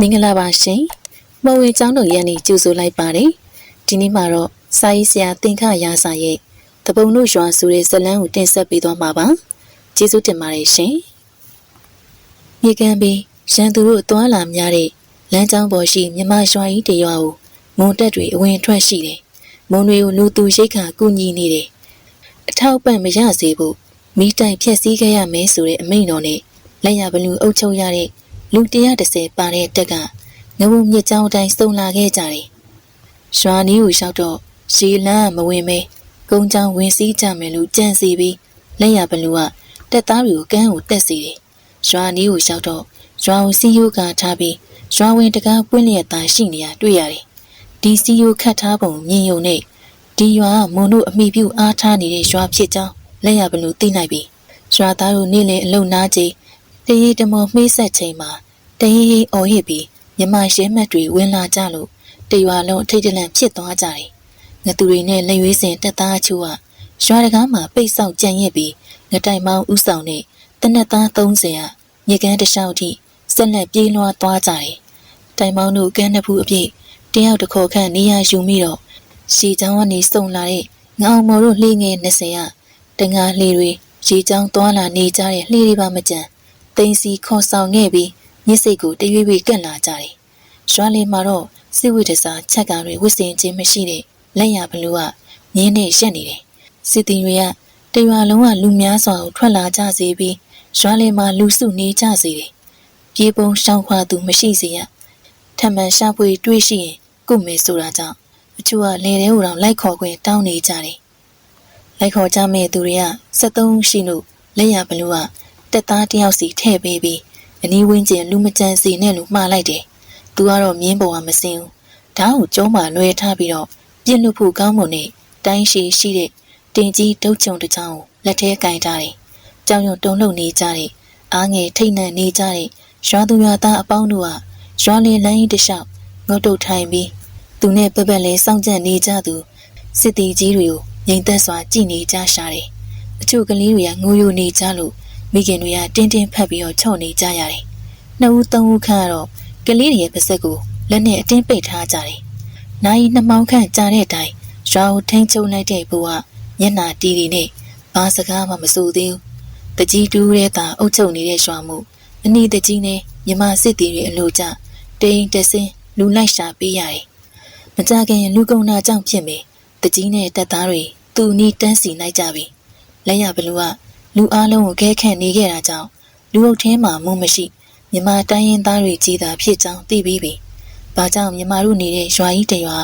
မင်္ဂလာပါရှင်။မော်ဝင်ကျောင်းတော်ရန်နေကြိုဆိုလိုက်ပါတယ်။ဒီနေ့မှာတော့စာရေးဆရာသင်္ခရာစာရဲ့တပုံတို့ရွာဆိုတဲ့ဇတ်လန်းကိုတင်ဆက်ပေးသွားမှာပါ။ကျေးဇူးတင်ပါတယ်ရှင်။မြေကန်ပြီးရန်သူတို့သွားလာများတဲ့လမ်းကြောင်းပေါ်ရှိမြမရွာကြီးတရွာကိုမုံတက်တွေအဝင်ထွက်ရှိတယ်။မုံတွေကိုလူသူရိတ်ခါကူညီနေတယ်။အထောက်ပံ့မရစေဖို့မိတိုင်ဖြက်စီးခဲ့ရမယ်ဆိုတဲ့အမိန့်တော်နဲ့လက်ရဘလူအုပ်ချုပ်ရတဲ့ လူ130ပါတဲ့တက်ကငဝုံမြစ်ကြောင်းတိုင်းစုံလာခဲ့ကြတယ်။ရွာနီးကိုလျှောက်တော့ရှီလန်းမဝင်မဲကုန်းချောင်းဝင်စည်းကြမယ်လို့ကြံစီပြီးလက်ရဘလူကတက်သားတွေကိုကန်းကိုတက်စီတယ်။ရွာနီးကိုလျှောက်တော့ရွာကိုစီယိုကထားပြီးရွာဝင်တကားပွင့်လျက်သားရှိနေရတွေ့ရတယ်။ဒီစီယိုခတ်ထားပုံမြင်ယုံနဲ့ဒီရွာကမွန်တို့အမိပြုအားထားနေတဲ့ရွာဖြစ်ကြောင်းလက်ရဘလူသိနိုင်ပြီ။ရွာသားတို့နေ့လည်အလုံနာချိန် တရေတမောမှေးဆက်ချိန်မှာတရေရေအော်ဟစ်ပြီးမြမရဲမက်တွေဝင်လာကြလို့တရွာလုံးအထိတ်တလန့်ဖြစ်သွားကြတယ်။ငသူတွေနဲ့လက်ရွေးစင်တက်သားချို့ကရွာတကားမှာပိတ်ဆောက်ကြံရစ်ပြီးငတိုင်မောင်းဥဆောင်နဲ့တနက်သား30ကမြေကမ်းတစ်လျှောက်ထိဆက်လက်ပြေးလွှားသွားကြတယ်။တိုင်မောင်းတို့ကမ်းနှစ်ဖူးအပြည့်တယောက်တစ်ခေါ်ခန့်နေရယူမိတော့ရှီချောင်းကနေစုံလာတဲ့ငအောင်မော်တို့လှေငယ်20ကတငါလှေတွေရေချောင်းသွားလာနေကြတဲ့လှေတွေပါမကြံ တိန်စီခေါ်ဆောင်ခဲ့ပြီးမြစ်စိတ်ကိုတရွေ့ရွေ့ကန့်လာကြတယ်။ရွာလေးမှာတော့စစ်ဝိတ္တစာချက်ကောင်တွေဝစ်စင်ခြင်းမရှိတဲ့လက်ရဘလူးကငင်းနဲ့ရက်နေတယ်။စစ်တင်တွေကတရွာလုံးကလူများစွာကိုထွက်လာကြစေပြီးရွာလေးမှာလူစုနေကြစေတယ်။ပြေပုံရှောင်းခွာသူမရှိစေရ။ထမှန်ရှာဖွေတွေးရှိရင်ကုတ်မယ်ဆိုတာကြောင့်အချို့ကလေထဲကိုတော့လိုက်ခေါ်ခွင့်တောင်းနေကြတယ်။လိုက်ခေါ်ကြမဲ့သူတွေက73ရှိလို့လက်ရဘလူးက တက်သားတယောက်စီထည့်ပေးပြီးအနီးဝင်းကျင်လူမကြမ်းစီနဲ့လူမှားလိုက်တယ်။သူကတော့မြင်းပေါ်ကမစင်းဘူး။ဓာတ်ကိုကျုံးမှလွှဲထားပြီးတော့ပြစ်လွတ်ဖို့ကောင်းမွန်နဲ့တိုင်းရှိရှိတဲ့တင်ကြီးတုတ်ချုံတစ်ချောင်းကိုလက်ထဲကင်ထားတယ်။ကြောင်ရုံတုံလုံနေကြတဲ့အားငယ်ထိတ်နှံနေကြတဲ့ရွာသူရွာသားအပေါင်းတို့ကရွာလင်လမ်းကြီးတစ်လျှောက်ငုတ်တုတ်ထိုင်ပြီးသူနဲ့ပပက်လဲစောင့်ကြံနေကြသူစစ်တီကြီးတွေကိုငြိမ်သက်စွာကြည်နေကြရှာတယ်။အချို့ကလေးတွေကငိုယိုနေကြလို့ မိခင်တွေကတင်းတင်းဖက်ပြီးတော့ချော့နေကြရတယ်။နှစ်ဦးသုံးဦးခန့်ကတော့ကလေးတွေရဲ့ပါဆက်ကိုလက်နဲ့အတင်းပိတ်ထားကြတယ်။နိုင်နှစ်မောင်းခန့်ကြာတဲ့အတိုင်းရွာကိုထိန်းချုပ်လိုက်တဲ့ဘုရားမျက်နာတီးတီနဲ့ဘာစကားမှမဆိုသေးဘူး။တကြီးတူးတဲ့သာအုပ်ချုပ်နေတဲ့ရွာမှုအနီးတကြီးနဲ့မြမစစ်တီတွေအလို့ကြတိန်တဆင်းလူလိုက်ရှာပေးရတယ်။မကြခင်လူကုံနာကြောင့်ဖြစ်မယ်။တကြီးနဲ့တက်သားတွေသူ့နီးတန်းစီလိုက်ကြပြီ။လက်ရဘလူက လူအလုံးကိုခဲခန့်နေခဲ့တာကြောင့်လူအုပ်ထဲမှာမုံမရှိမြမတိုင်းရင်သားတွေကြီးတာဖြစ်ကြောင်းသိပြီးပြီ။ဘာကြောင့်မြမတို့နေတဲ့ရွာကြီးတရွာ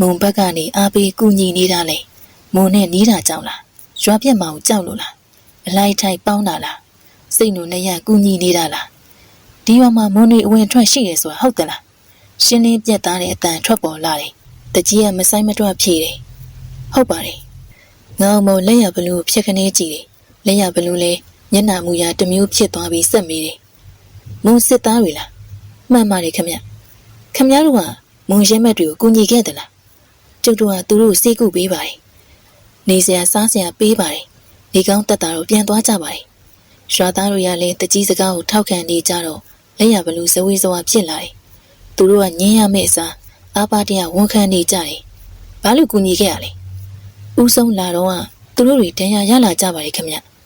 မုံဘက်ကနေအားပေးကူညီနေတာလဲ။မုံနဲ့နီးတာကြောင့်လား။ရွာပြက်မအောင်ကြောက်လို့လား။အလိုက်ထိုက်ပေါင်းတာလား။စိတ်နုနဲ့ရကူညီနေတာလား။ဒီရွာမှာမုံတွေအဝင်ထွက်ရှိတယ်ဆိုတာဟုတ်သလား။ရှင်းလင်းပြက်သားတဲ့အတန်ထွက်ပေါ်လာတယ်။တကြီးကမဆိုင်မတွက်ဖြေတယ်။ဟုတ်ပါတယ်။ငေါမောလက်ရဘလူးဖြစ်ခနေကြည့်တယ်။ လက်ရဘလူးလဲမျက်နှာမူရတစ်မျိုးဖြစ်သွားပြီးစက်မိတယ်။မုံစစ်သားတွေလား။မှန်ပါတယ်ခမ။ခမတို့ကမုံရဲမက်တွေကိုကူညီခဲ့သလား။ကျုပ်တို့ကသူတို့စိတ်ကူပေးပါတယ်။နေစရာစားစရာပေးပါတယ်။ဒီကောင်းတက်တာတော့ပြန်သွားကြပါတယ်။ရွာသားတို့ရလဲတကြီးစကားကိုထောက်ခံနေကြတော့လက်ရဘလူးဇဝေးဇဝါဖြစ်လာတယ်။သူတို့ကငင်းရမယ့်အစားအာပါတရဝန်ခံနေကြတယ်။ဘာလို့ကူညီခဲ့ရလဲ။ဦးဆုံးလာတော့ကသူတို့တွေတန်ရာရလာကြပါတယ်ခမ။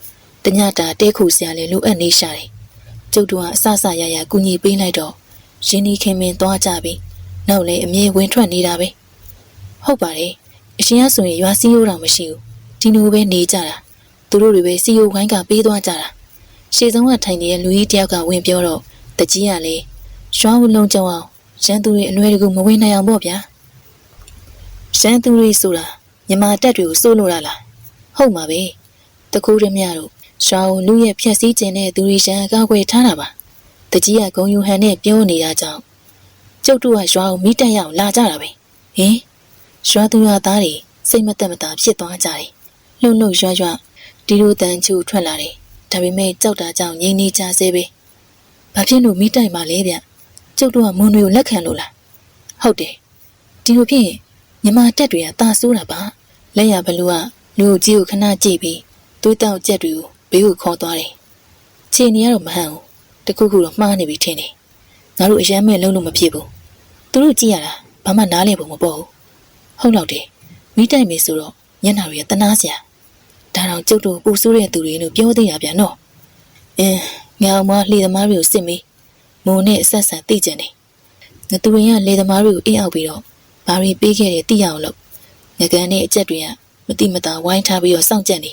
တညတာတဲခုစရာလဲလိုအပ်နေရှာတယ်။ကျုပ်တို့ကအဆဆရရကူညီပေးလိုက်တော့ရင်းနှီးခင်မင်သွားကြပြီ။နောက်လဲအမြဲဝင်ထွက်နေတာပဲ။ဟုတ်ပါတယ်။အရှင်ကဆိုရင်ရွာစည်းရိုးတော်မရှိဘူး။ဒီလိုပဲနေကြတာ။သူတို့တွေပဲစီယိုဝိုင်းကပေးသွားကြတာ။ရှေ့ဆုံးကထိုင်နေတဲ့လူကြီးတယောက်ကဝင်ပြောတော့တကြီးကလည်းရွာဦးလုံးကြောင်အောင်ရန်သူတွေအလွယ်တကူမဝင်နိုင်အောင်ပေါ့ဗျာရန်သူတွေဆိုတာမြမတက်တွေကိုစိုးလို့လားဟုတ်မှာပဲတကူရမြတို့ ရွာကိုလူရဲ့ဖြက်စည်းခြင်းတဲ့သူတွေရန်ကောက်ွယ်ထားတာပါတကြီးကဂုံယူဟန်နဲ့ပြောနေတာကြောင့်ကျုပ်တို့ကရွာကိုမိတက်ရအောင်လာကြတာပဲဟင်ရွာသူရွာသားတွေစိတ်မသက်မသာဖြစ်သွားကြတယ်လှုပ်လှုပ်ရွရွဒီလိုတန်ချူထွက်လာတယ်ဒါပေမဲ့ကြောက်တာကြောင့်ငြိမ်နေကြစေပဲဘာဖြစ်လို့မိတိုင်ပါလဲဗျကျုပ်တို့ကမွန်တွေကိုလက်ခံလို့လားဟုတ်တယ်ဒီလိုဖြစ်ရင်မြမတက်တွေကตาဆိုးတာပါလက်ရဘလူကလူကြီးကိုခဏကြည့်ပြီးသွေးတောက်ကြက်တွေကို ဘေးကိုခေါ်သွားတယ်ခြေနေရတော့မဟန်ဘူးတခုခုတော့မှားနေပြီထင်တယ်ငါတို့အရမ်းမဲ့လုံးလို့မဖြစ်ဘူးသူတို့ကြည့်ရတာဘာမှနားလည်ဖို့မပေါ်ဘူးဟုတ်တော့တယ်မိတိုက်မေဆိုတော့ညနာတွေကတနာစရာဒါတော့ကျုပ်တို့ပူဆိုးတဲ့သူတွေလို့ပြောသေးတာဗျာနော်အင်းငါအောင်မလှေသမားတွေကိုစစ်မေးမုံနဲ့အဆက်ဆက်သိကြတယ်ငါသူတွေကလေသမားတွေကိုအိမ်အောက်ပြီးတော့ဘာတွေပေးခဲ့တယ်သိရအောင်လို့ငကန်နဲ့အကြက်တွေကမတိမတာဝိုင်းထားပြီးတော့စောင့်ကြက်နေ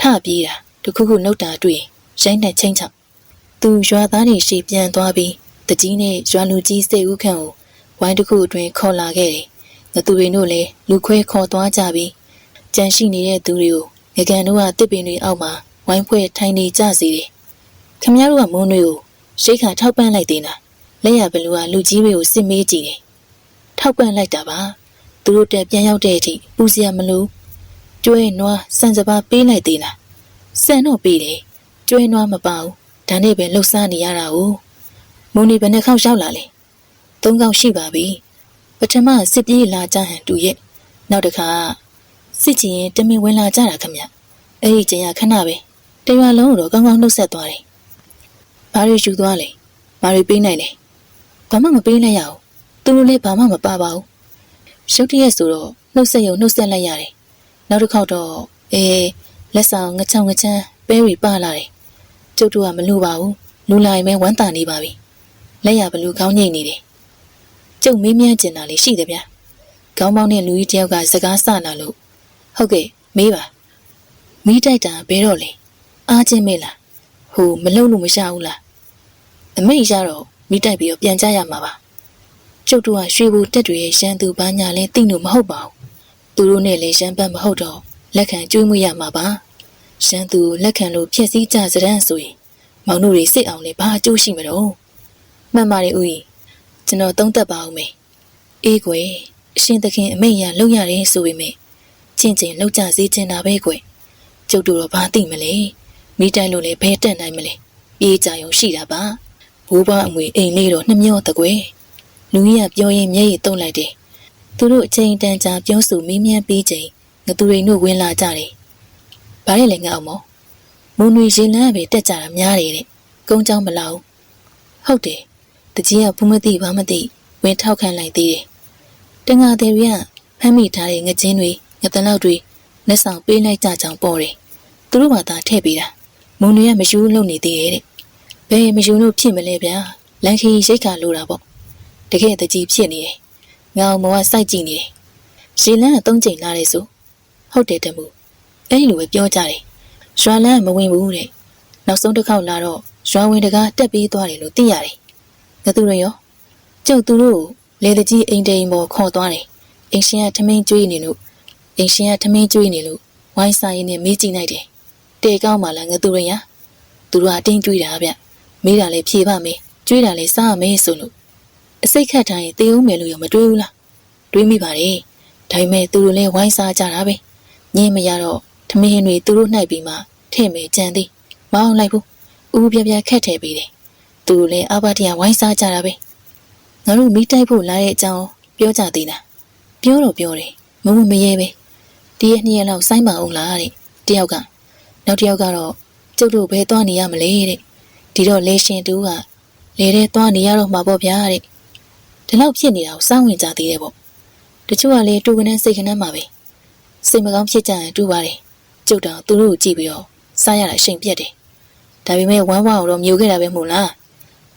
ထပြေးတာ တခုခုနှုတ်တာတွေ့ရင်ရိုင်းနဲ့ချင်းချောက်သူရွာသားတွေရှေ့ပြန်သွားပြီးတကြီးနဲ့ရွာလူကြီးစိတ်ဦးခန့်ကိုဝိုင်းတစ်ခုအတွင်းခေါ်လာခဲ့တယ်ငသူတွေတို့လည်းလူခွဲခေါ်သွားကြပြီးကြံရှိနေတဲ့သူတွေကိုငကန်တို့ကတစ်ပင်တွေအောက်မှာဝိုင်းဖွဲ့ထိုင်နေကြစီတယ်ခမရတို့ကမုန်းတွေကိုရှိခါထောက်ပံ့လိုက်သေးတာလက်ရဘလူကလူကြီးတွေကိုစစ်မေးကြည့်တယ်ထောက်ပံ့လိုက်တာပါသူတို့တက်ပြန်ရောက်တဲ့အထိပူစရာမလိုကျွဲနွားစံစပါပေးလိုက်သေးလား စံတော့ပေးတယ်ကျွဲနွားမပါဘူးဒါနဲ့ပဲလှုပ်ရှားနေရတာ哦မုန်နေဘယ်နှခေါက်ရောက်လာလဲသုံးခေါက်ရှိပါပြီပထမစစ်ပြေးလာကြဟန်တူရဲ့နောက်တစ်ခါစစ်ချင်ရင်တမင်ဝင်လာကြတာခမအဲ့ဒီကျင်ရခဏပဲတရွာလုံးတော့ကောင်းကောင်းနှုတ်ဆက်သွားတယ်ဘာတွေယူသွားလဲဘာတွေပေးနိုင်လဲဘာမှမပေးနိုင်ရဘူးသူတို့လည်းဘာမှမပါပါဘူးရုတ်တရက်ဆိုတော့နှုတ်ဆက်ရုံနှုတ်ဆက်လိုက်ရတယ်နောက်တစ်ခေါက်တော့အေး လက်ဆောင်ငချောင်ငချမ်းပဲရီပါလာတယ်ကျုပ်တို့ကမလို့ပါဘူးလူလာရင်ပဲဝမ်းတာနေပါပြီလက်ရဘလူကောင်းငိမ့်နေတယ်ကျုပ်မေးမြန်းကျင်တာလေးရှိတယ်ဗျာခေါင်းပေါင်းနဲ့လူကြီးတယောက်ကစကားဆလာလို့ဟုတ်ကဲ့မေးပါမီးတိုက်တာဘဲတော့လေအားချင်းမေးလားဟိုမလုံလို့မရဘူးလားအမေရတော့မိတိုက်ပြီးတော့ပြန်ကြရမှာပါကျုပ်တို့ကရွှေဘူတက်တွေရဲ့ရန်သူဘာညာလဲသိလို့မဟုတ်ပါဘူးသူတို့နဲ့လည်းရန်ပတ်မဟုတ်တော့ လက်ခံကျွေးမွေးရမှာပါရန်သူလက်ခံလို့ဖြစ်စည်းကြစရန်ဆိုရင်မောင်တို့တွေစိတ်အောင်လဲဘာအကျိုးရှိမလို့မှန်ပါတယ်ဦးကြီးကျွန်တော်သုံးသက်ပါအောင်မေအေးကွယ်အရှင်သခင်အမိတ်ရလုံရတယ်ဆိုပေမဲ့ချင်းချင်းလောက်ကြစေချင်တာပဲကွယ်ကျုပ်တို့တော့ဘာသိမလဲမိတိုင်းလို့လည်းဘဲတက်နိုင်မလဲပြေးကြရုံရှိတာပါဘိုးဘအမွေအိမ်လေးတော့နှမျောတကွယ်လူကြီးကပြောရင်မျက်ရည်တုံးလိုက်တယ်သူတို့အချိန်တန်ကြာပြောဆိုမင်းမြန်းပြီးချိန် ငသူရိန်တို့ဝင်လာကြတယ်ဘာလဲလဲငါအောင်မောမုံနွေရင်လန်းပဲတက်ကြတာများတယ်တဲ့ကုန်းချောင်းမလောက်ဟုတ်တယ်တကြီးကဘူးမသိဘာမသိဝင်ထောက်ခံလိုက်သေးတယ်တငါတဲ့ရဖမ်းမိထားတဲ့ငချင်းတွေငတလောက်တွေလက်ဆောင်ပေးလိုက်ကြကြောင်ပေါ်တယ်သူတို့ဘာသာထည့်ပေးတာမုံတွေကမယူလုံနေသေးရဲ့တဲ့ဘယ်မယူလို့ဖြစ်မလဲဗျာလန်ခီရိတ်ခါလိုတာပေါ့တကယ်တကြီးဖြစ်နေတယ်ငါအောင်မောကစိုက်ကြည့်နေတယ်ရေလန်းကသုံးချိန်လာတယ်ဆို ဟုတ်တယ်တမှုအဲ့လိုပဲပြောကြတယ်ရွာလန်းကမဝင်ဘူးတဲ့နောက်ဆုံးတစ်ခေါက်လာတော့ရွာဝင်တကားတက်ပြေးသွားတယ်လို့သိရတယ်ငါသူရရောကျုပ်သူတို့လေတကြီးအိမ်တိမ်ပေါ်ခေါ်သွားတယ်အိမ်ရှင်ကထမင်းကျွေးနေလို့အိမ်ရှင်ကထမင်းကျွေးနေလို့ဝိုင်းဆိုင်ရင်းနဲ့မေးကြည့်လိုက်တယ်တေကောင်းမှလားငါသူရရသူတို့ကအတင်းကျွေးတာဗျမေးတာလည်းဖြေပါမေးကျွေးတာလည်းစားမေးဆိုလို့အစိတ်ခတ်တိုင်းတေးဦးမယ်လို့ရောမတွေးဘူးလားတွေးမိပါတယ်ဒါပေမဲ့သူတို့လည်းဝိုင်းစားကြတာပဲ ညင်းမရတော့ထမင်းတွေသူတို့နှိုက်ပြီးမှထဲ့မယ်ကြံသေးမအောင်လိုက်ဘူးဦးပြပြခက်ထဲပြီးတယ်သူတို့လည်းအဘတရားဝိုင်းစားကြတာပဲငါတို့မိတိုက်ဖို့လာတဲ့အကြောင်းပြောကြသေးလားပြောတော့ပြောတယ်မမမရဲပဲဒီရက်နှစ်ရက်လောက်စိုင်းပါအောင်လားတဲ့တယောက်ကနောက်တယောက်ကတော့ကျုပ်တို့ဘယ်သွားနေရမလဲတဲ့ဒီတော့လေရှင်တူကလေထဲသွားနေရတော့မှာပေါ့ဗျာတဲ့ဒီလောက်ဖြစ်နေတာကိုစောင့်ဝင်ကြသေးတယ်ပေါ့တချို့ကလည်းတူကနေစိတ်ကနေမှာပဲ စိတ်မကောင်းဖြစ်ကြရင်တူပါတယ်ကျုပ်တောင်သူတို့ကိုကြည့်ပြီးတော့စားရတာအချိန်ပြတ်တယ်ဒါပေမဲ့ဝမ်းဝါအောင်တော့မျိုးခဲ့တာပဲမို့လား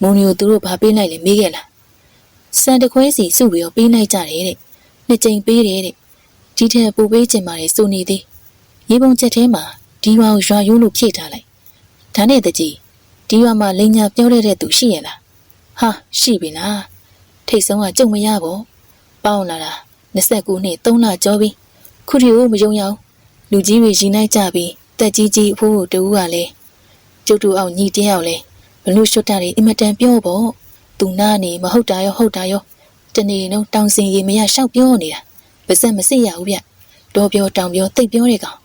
မုံမျိုးသူတို့ဘာပေးလိုက်လဲမေးခဲ့လားစံတခွဲစီစုပြီးတော့ပေးလိုက်ကြတယ်တဲ့နှစ်ကြိမ်ပေးတယ်တဲ့ဒီထက်ပိုပေးချင်ပါတယ်စုနေသေးရေပုံချက်ထဲမှာဒီရွာကိုရွာရိုးလို့ဖြည့်ထားလိုက်ဒါနဲ့တကြီးဒီရွာမှာလိန်ညာပြောတဲ့သူရှိရလားဟာရှိပြီလားထိတ်ဆုံးကကြုံမရပေါ့ပေါင်းလာတာ29နှစ်3လကျော်ပြီ ခုထိကိုမယုံရအောင်လူကြီးတွေရင်နိုင်ကြပြီးတက်ကြီးကြီးအဖိုးကိုတူကလည်းကျုပ်တို့အောင်ညီတင်းရောက်လဲဘလို့ရှွတ်တာတွေအင်မတန်ပြောပေါ့သူနာနေမဟုတ်တာရောဟုတ်တာရောတနေ့လုံးတောင်စင်ရီမရရှောက်ပြောနေတာပါစက်မစစ်ရဘူးဗျတော်ပြောတောင်ပြောတိတ်ပြောတဲ့ကောင်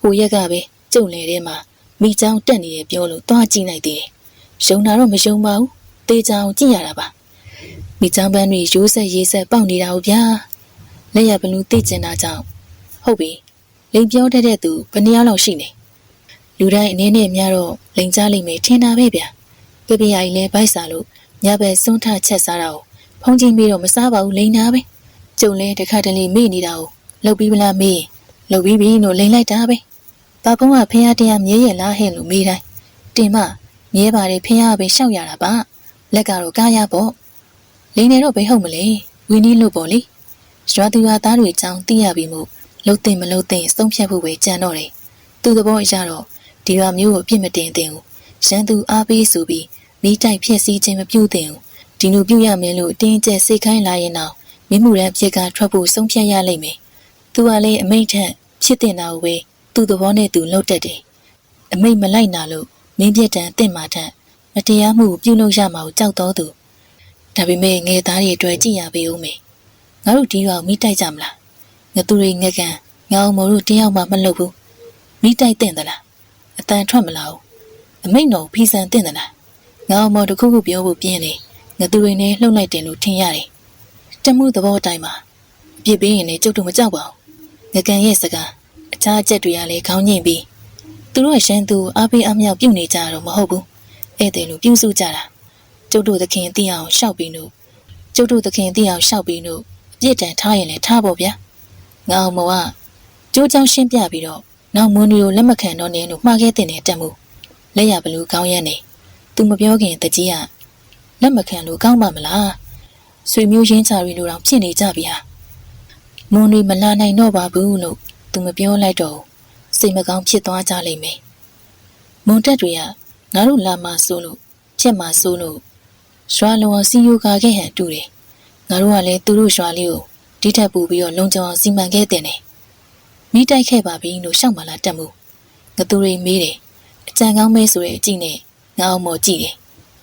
ဟိုရက်ကပဲကျုံလေထဲမှာမိချောင်းတက်နေတယ်ပြောလို့သွားကြည့်လိုက်သေးတယ်ယုံတာတော့မယုံပါဘူးတေးချောင်းကြည့်ရတာပါမိချောင်းပန်းတွေရိုးဆက်ရေးဆက်ပေါက်နေတာဟုတ်ဗျာလက်ရဘလူးသိကျင်တာကြောင့် ဟုတ်ပြီလိန်ပြောတတ်တဲ့သူဘယ်နှယောက်လောက်ရှိနေလူတိုင်းအနေနဲ့များတော့လိန်ကြားလိမ့်မယ်ထင်တာပဲဗျာပြပြအိုင်လဲဗိုက်စာလို့ညဘက်စွန်းထချက်စားတာကိုဖုံးကြည့်ပြီးတော့မစားပါဘူးလိန်နာပဲကျုံလဲတခါတလေမေ့နေတာကိုလှုပ်ပြီးမလားမေးရင်လှုပ်ပြီးပြီလို့လိန်လိုက်တာပဲပါဖုံးကဖះတရားမြဲရလားဟဲ့လို့မေးတိုင်းတင်မမြဲပါတယ်ဖះကပဲရှောက်ရတာပါလက်ကတော့ကားရပေါ့လိန်နေတော့ဘယ်ဟုတ်မလဲဝင်းနီးလို့ပေါ့လေရွာသူရွာသားတွေအကြောင်းသိရပြီမို့ လှုပ်တင်မလှုပ်တင်စုံဖြတ်ဖို့ပဲကြံတော့တယ်သူသဘောအရတော့ဒီရွာမျိုးကိုအပြစ်မတင်သင့်ဘူးရန်သူအားပေးဆိုပြီးမိတိုက်ဖြစ်စည်းခြင်းမပြုသင့်ဘူးဒီလိုပြုရမယ်လို့တင်းကျပ်စိတ်ခိုင်းလာရင်တော့မိမှုရန်ဖြစ်ကထွက်ဖို့ဆုံးဖြတ်ရလိမ့်မယ်သူကလည်းအမိတ်ထက်ဖြစ်တင်တာကိုပဲသူ့သဘောနဲ့သူလှုပ်တတ်တယ်အမိတ်မလိုက်နာလို့မင်းပြက်တန်တင့်မာထက်မတရားမှုကိုပြုလုပ်ရမှာကိုကြောက်တော်သူဒါပေမဲ့ငယ်သားတွေအတွက်ကြည်ရပေးဦးမယ်ငါတို့ဒီရွာကိုမိတိုက်ကြမလား ငါသူတွေငက်ကန်ငါအောင်မတို့တယောက်မှမလုပ်ဘူးမိတိုက်တဲ့သလားအတန်ထွက်မလာဘူးအမိတ်တော်ဖီဆန်တဲ့သလားငါအောင်မတခုခုပြောဖို့ပြင်းနေငါသူတွေနဲ့လှုပ်လိုက်တယ်လို့ထင်ရတယ်တမှုသဘောအတိုင်းမှာအပြစ်ပေးရင်လည်းကျုပ်တို့မကြောက်ပါဘူးငကန်ရဲ့စကားအခြားအချက်တွေကလည်းခေါင်းညင်ပြီးသူတို့ရဲ့ရှမ်းသူအားပေးအမြောက်ပြုတ်နေကြတော့မဟုတ်ဘူးဧည့်သည်လိုပြုစုကြတာကျုပ်တို့သခင်သိအောင်ရှောက်ပြီးလို့ကျုပ်တို့သခင်သိအောင်ရှောက်ပြီးလို့အပြစ်ဒဏ်ထားရင်လည်းထားဖို့ဗျာ ငါအောင်မောကကျိုးချောင်းရှင်းပြပြီးတော့နောက်မွန်းတွေကိုလက်မခံတော့နေလို့မှားခဲ့တဲ့နဲ့တက်မှုလက်ရဘလူကောင်းရက်နေသူမပြောခင်တကြီးကလက်မခံလို့ကောင်းပါမလားဆွေမျိုးရင်းချရီလိုတောင်ဖြစ်နေကြပြီဟာမွန်းတွေမလာနိုင်တော့ပါဘူးလို့သူမပြောလိုက်တော့စိတ်မကောင်းဖြစ်သွားကြလိမ့်မယ်မွန်တက်တွေကငါတို့လာမှဆိုလို့ချက်မှဆိုလို့ရွာလုံးအောင်စီယိုကာခဲ့ဟန်တူတယ်ငါတို့ကလည်းသူတို့ရွာလေးကို ဒီထက်ပိုပြီးတော့လုံခြုံအောင်စီမံခဲ့တဲ့နဲ့မိတိုက်ခဲ့ပါပြီလို့ရှောက်မှလာတက်မှုငသူတွေမေးတယ်အကြံကောင်းမဲဆိုတဲ့အကြည့်နဲ့ငါအောင်မော်ကြည့်တယ်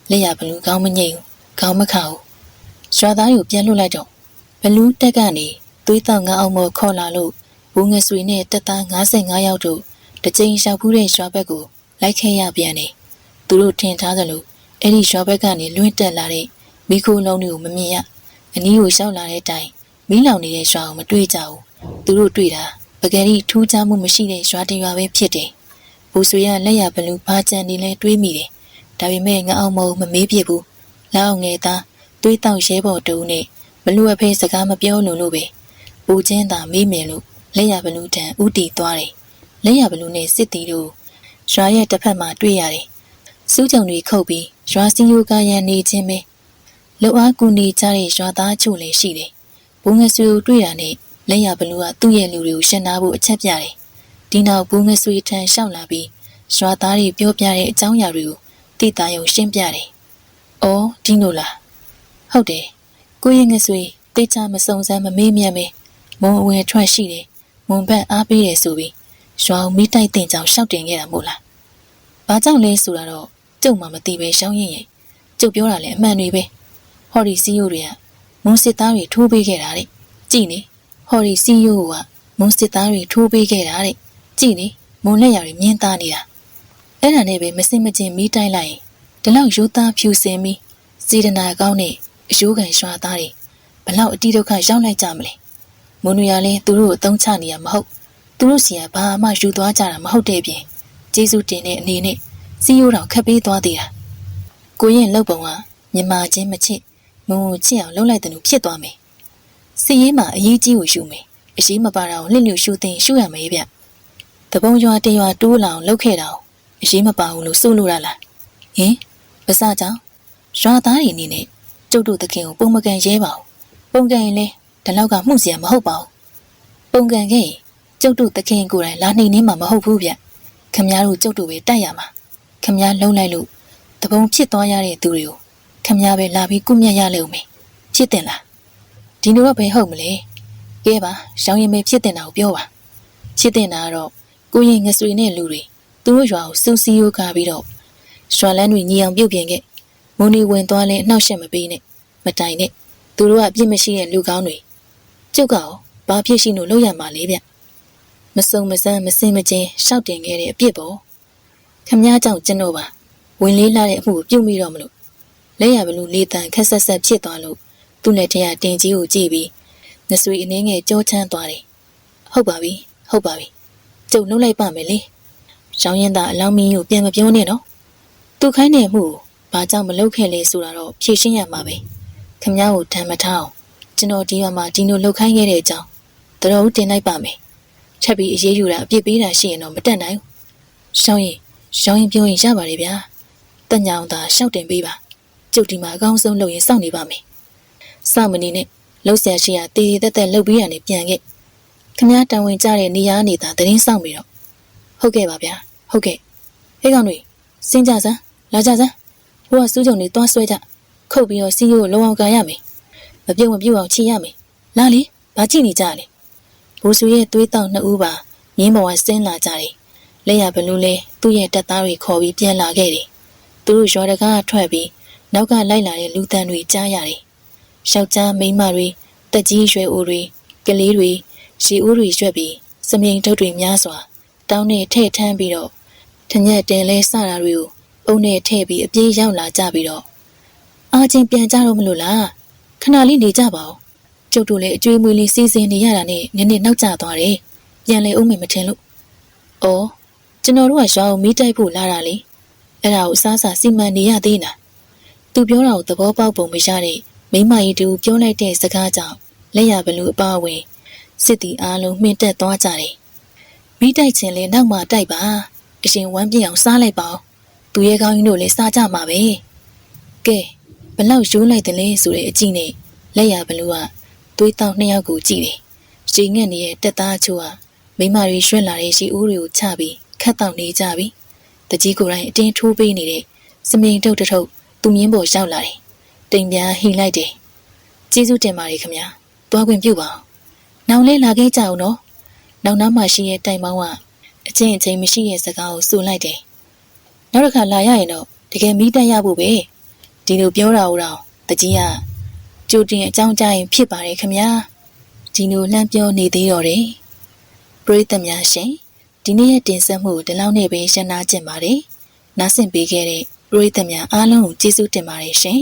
လက်ရဘလူးကောင်းမငိမ့်ဘူးခေါင်းမခါဘူးရွာသားကိုပြန်လွတ်လိုက်တော့ဘလူးတက်ကနေသွေးတောက်ငါအောင်မော်ခေါ်လာလို့ဘူးငယ်ဆွေနဲ့တက်သား55ယောက်တို့တကြိမ်လျှောက်ဖူးတဲ့ရွာဘက်ကိုလိုက်ခဲ့ရပြန်တယ်သူတို့ထင်ထားသလိုအဲ့ဒီရွာဘက်ကနေလွင့်တက်လာတဲ့မိခိုးလုံးတွေကိုမမြင်ရအနီးကိုရောက်လာတဲ့အတိုင်း မီးလောင်နေတဲ့ရွာကိုမတွေ့ကြဘူးသူတို့တွေ့တာပကယ်ရီထူးခြားမှုမရှိတဲ့ရွာတရွာပဲဖြစ်တယ်ဘူဆွေရလက်ရဘလူးဘာကြံနေလဲတွေးမိတယ်ဒါပေမဲ့ငါအောင်မမမေးပြဘူးလောက်ငယ်သားတွေးတောက်ရဲဘော်တူနဲ့ဘလူးအဖေစကားမပြောလို့လို့ပဲပူချင်းသာမေးမြင်လို့လက်ရဘလူးတန်ဥတီသွားတယ်လက်ရဘလူးနဲ့စစ်တီတို့ရွာရဲ့တစ်ဖက်မှာတွေ့ရတယ်စူးကြုံတွေခုတ်ပြီးရွာစီယိုကရန်နေခြင်းပဲလှုပ်အားကူနေကြတဲ့ရွာသားချို့လည်းရှိတယ် ဘုံငဆွေကိုတွေ့တာနဲ့လက်ရဘလူးကသူ့ရဲ့လူတွေကိုရှင်းနာဖို့အချက်ပြတယ်ဒီနောက်ဘုံငဆွေထံရှောက်လာပြီးရွာသားတွေပြောပြတဲ့အကြောင်းအရာတွေကိုတိတာယုံရှင်းပြတယ်။အော်ဒီလိုလား။ဟုတ်တယ်။ကိုရင်ငဆွေတိတ်ချမစုံစမ်းမမေးမြန်းပဲမုံအဝင်ထွက်ရှိတယ်။မုံဘက်အားပေးတယ်ဆိုပြီးရွာမိတိုက်တင်ကြောင်ရှောက်တင်ခဲ့တာမို့လား။ဘာကြောင့်လဲဆိုတာတော့ကျုပ်မှမသိပဲရှောင်းရင်ရင်ကျုပ်ပြောတာလည်းအမှန်တွေပဲ။ဟော်ဒီစီယိုတွေက မုံစစ်သားတွေထိုးပေးခဲ့တာတဲ့။ကြည့်နေဟော်ဒီစီယိုကမုံစစ်သားတွေထိုးပေးခဲ့တာတဲ့။ကြည့်နေမုံလက်ရတွေမြင်းသားနေတာ။အဲ့ဒါနဲ့ပဲမစင်မကျင်မိတိုက်လိုက်ရင်ဒီလောက်ရိုးသားဖြူစင်ပြီးစေတနာကောင်းတဲ့အယိုးကန်ရွာသားတွေဘလောက်အတိဒုက္ခရောက်လိုက်ကြမလဲမွန်နူရလည်းသူတို့ကိုအသုံးချနေရမဟုတ်သူတို့စီကဘာမှယူသွားကြတာမဟုတ်တဲ့ပြင်ကျေးဇူးတင်တဲ့အနေနဲ့စီယိုးတော်ခတ်ပေးသွားသေးတာကိုရင်လှုပ်ပုံကမြမချင်းမချစ် မုံကိုချစ်အောင်လှုပ်လိုက်တယ်လို့ဖြစ်သွားမယ်စီရင်မှာအရေးကြီးကိုရှုမယ်အရေးမပါတာကိုလှစ်လို့ရှုသိရင်ရှုရမယ်ဗျတပုံရွာတရွာတိုးလောင်လှုပ်ခဲ့တာကိုအရေးမပါဘူးလို့ဆိုလို့ရလားဟင်မစကြောင်ရွာသားတွေအနေနဲ့ကျုပ်တို့တခင်ကိုပုံမကန်ရဲပါဘူးပုံကန်ရင်လဲဒီလောက်ကမှုစရာမဟုတ်ပါဘူးပုံကန်ခဲ့ရင်ကျုပ်တို့တခင်ကိုယ်တိုင်လာနှိမ်နှင်းမှာမဟုတ်ဘူးဗျခမများတို့ကျုပ်တို့ပဲတတ်ရမှာခမများလုံးလိုက်လို့တပုံဖြစ်သွားရတဲ့သူတွေကို ခမည်းပဲလာပြီးကုမြတ်ရလိမ့်မယ်ဖြစ်တင်လားဒီလိုတော့ဘယ်ဟုတ်မလဲကဲပါရှောင်းရင်ပဲဖြစ်တင်တာကိုပြောပါဖြစ်တင်တာကတော့ကိုရင်ငဆွေနဲ့လူတွေသူတို့ရွာကိုစူးစီးရိုးကားပြီးတော့ရွာလန်းတွေညီအောင်ပြုတ်ပြင်ခဲ့မုန်ဒီဝင်သွားလဲအနှောက်ရှက်မပေးနဲ့မတိုင်နဲ့သူတို့ကအပြစ်မရှိတဲ့လူကောင်းတွေကျုပ်ကရောဘာဖြစ်ရှိလို့လုပ်ရမှာလဲဗျမစုံမစမ်းမစင်မကျင်းရှောက်တင်ခဲ့တဲ့အပြစ်ပေါ့ခမည်းကြောင့်ကျွန်တော်ပါဝင်လေးလာတဲ့အမှုကိုပြုတ်မိတော့မလို့ လက်ရဘလူလေးတန်ခက်ဆက်ဆက်ဖြစ်သွားလို့သူ့နဲ့တရတင်ကြီးကိုကြည့်ပြီးနဆွေအနှင်းငယ်ကြောချမ်းသွားတယ်ဟုတ်ပါပြီဟုတ်ပါပြီကျုပ်လှုပ်လိုက်ပါမယ်လေရောင်းရင်သာအလောင်းမင်းကိုပြန်မပြောနဲ့နော်သူခိုင်းတဲ့မှုကိုဘဘာကြောင့်မလုပ်ခဲ့လဲဆိုတာတော့ဖြေရှင်းရမှာပဲခမ ्या ကိုဓာတ်မထောင်းကျွန်တော်ဒီမှာမှဒီလိုလှုပ်ခိုင်းခဲ့တဲ့အကြောင်းတတော်ဦးတင်လိုက်ပါမယ်ချက်ပြီးအေးအေးယူတာအပြစ်ပေးတာရှိရင်တော့မတက်နိုင်ဘူးရှောင်းရင်ရှောင်းရင်ပြောရင်ရပါတယ်ဗျာတက်ညောင်သာရှောက်တင်ပေးပါ ကျုပ်ဒီမှာအကောင်းဆုံးလုပ်ရင်စောင့်နေပါမယ်စောင့်မနေနဲ့လှုပ်ရှားရှိရတည်တည်တက်တက်လှုပ်ပြီးရနေပြန်ခဲ့ခမ ्या တန်ဝင်ကြတဲ့နေရာနေတာတရင်စောင့်ပြီးတော့ဟုတ်ကဲ့ပါဗျာဟုတ်ကဲ့ဟဲ့ကောင်တွေစင်းကြစမ်းလာကြစမ်းဘိုးကစူးကြုံနေသွားဆွဲကြခုတ်ပြီးတော့စီးရိုးကိုလုံအောင်ကန်ရမယ်မပြုတ်မပြုတ်အောင်ချီရမယ်လာလေဘာကြည့်နေကြလဲဘိုးစုရဲ့သွေးတောက်နှစ်ဦးပါမြင်းပေါ်ကဆင်းလာကြတယ်လက်ရဘလူးလဲသူ့ရဲ့တက်သားတွေခေါ်ပြီးပြန်လာခဲ့တယ်သူတို့ရော်တကားထွက်ပြီး နောက်ကလိုက်လာတဲ့လူတန်းတွေကြားရတယ်ယောက်ျားမိန်းမတွေတက်ကြီးရွယ်အိုတွေကလေးတွေရှီဦးတွေရွက်ပြီးစမြင်ထုတ်တွေများစွာ တောင်းနဲ့ထဲ့ထမ်းပြီးတော့ထညက်တင်လဲစတာတွေကိုအုံနဲ့ထဲ့ပြီးအပြေးရောက်လာကြပြီးတော့အားချင်းပြန်ကြတော့မလို့လားခဏလေးနေကြပါဦးကျုပ်တို့လည်းအကျွေးမွေးလေးစီးစင်းနေရတာနဲ့နည်းနည်းနောက်ကျသွားတယ်ပြန်လေဦးမယ်မထင်လို့ဩကျွန်တော်တို့ကရွာကိုမီးတိုက်ဖို့လာတာလေအဲ့ဒါကိုအစားအစာစီမံနေရသေးလား သူပြောတာကိုသဘောပေါက်ပုံမရတဲ့မိမကြီးတူပြောလိုက်တဲ့စကားကြောင့်လက်ရဘလူအပါအဝင်စစ်တီအားလုံးမှင်တက်သွားကြတယ်မိတိုက်ခြင်းလဲနောက်မှတိုက်ပါအရှင်ဝမ်းပြအောင်စားလိုက်ပါဦးသူရဲကောင်းကြီးတို့လည်းစားကြမှာပဲကဲဘလောက်ရိုးလိုက်တယ်လဲဆိုတဲ့အကြည့်နဲ့လက်ရဘလူကသွေးတောက်နှစ်ယောက်ကိုကြည့်တယ်ရှင်းငက်နေတဲ့တက်သားချို့ကမိမတွေရွှင်လာတဲ့ရှီဦးတွေကိုချပြီးခတ်တောက်နေကြပြီတကြီးကိုယ်တိုင်အတင်းထိုးပေးနေတဲ့စမြင်တုတ်တထုပ် သူမြင်းပေါ်ရောက်လာတယ်တိမ်ပြန်ဟိလိုက်တယ်ကျေးဇူးတင်ပါတယ်ခင်ဗျာတွားခွင့်ပြုပါအောင်နောင်လဲလာခဲ့ကြအောင်နော်နောက်နားမှာရှိတဲ့တိုင်ပေါင်းကအချင်းအချင်းမရှိတဲ့စကားကိုစိုးလိုက်တယ်နောက်တစ်ခါလာရရင်တော့တကယ်မိတက်ရဖို့ပဲဒီလိုပြောတာဦးတော့တကြီးကကြိုတင်အကြောင်းကြားရင်ဖြစ်ပါတယ်ခင်ဗျာဒီလိုလှမ်းပြောနေသေးတော့တယ်ပရိသတ်များရှင်ဒီနေ့ရဲ့တင်ဆက်မှုကိုဒီလောက်နဲ့ပဲရှင်းနာကျင်ပါတယ်နားဆင်ပေးခဲ့တဲ့ ပရိသတ်များအားလုံးကိုကျေးဇူးတင်ပါတယ်ရှင်